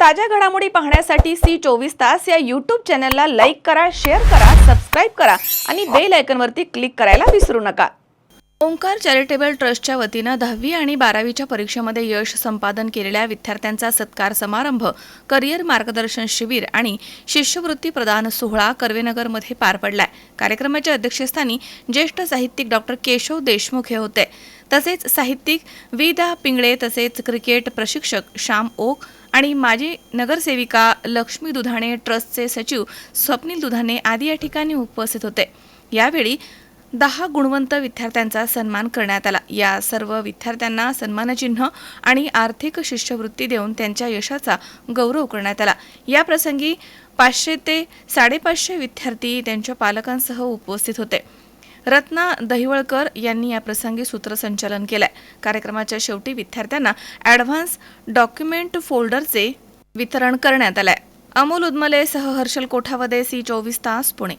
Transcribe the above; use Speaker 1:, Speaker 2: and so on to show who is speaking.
Speaker 1: ताज्या घडामोडी पाहण्यासाठी सी चोवीस तास या यूट्यूब चॅनलला लाईक करा शेअर करा सबस्क्राईब करा आणि बेल आयकनवरती क्लिक करायला विसरू नका. ओंकार चॅरिटेबल ट्रस्टच्या वतीनं दहावी आणि बारावीच्या परीक्षेमध्ये यश संपादन केलेल्या विद्यार्थ्यांचा सत्कार समारंभ करिअर मार्गदर्शन शिबिर आणि शिष्यवृत्ती प्रदान सोहळा कर्वेनगरमध्ये पार पडलाय. कार्यक्रमाच्या अध्यक्षस्थानी ज्येष्ठ साहित्यिक डॉक्टर केशव देशमुख हे होते. तसेच साहित्यिक विदा पिंगळे तसेच क्रिकेट प्रशिक्षक श्याम ओक आणि माजी नगरसेविका लक्ष्मी दुधाणे ट्रस्टचे सचिव स्वप्नील दुधाणे आदी या ठिकाणी उपस्थित होते. यावेळी दहा गुणवंत विद्यार्थ्यांचा सन्मान करण्यात आला. या सर्व विद्यार्थ्यांना सन्मानचिन्ह आणि आर्थिक शिष्यवृत्ती देऊन त्यांच्या यशाचा गौरव करण्यात आला. या प्रसंगी पाचशे ते साडेपाचशे विद्यार्थी त्यांच्या पालकांसह उपस्थित होते. रत्ना दहिवळकर यांनी या प्रसंगी सूत्रसंचालन केलंय. कार्यक्रमाच्या शेवटी विद्यार्थ्यांना ॲडव्हान्स डॉक्युमेंट फोल्डरचे वितरण करण्यात आलंय. अमोल उदमलेसह हर्षल कोठावदे सी चोवीस तास पुणे.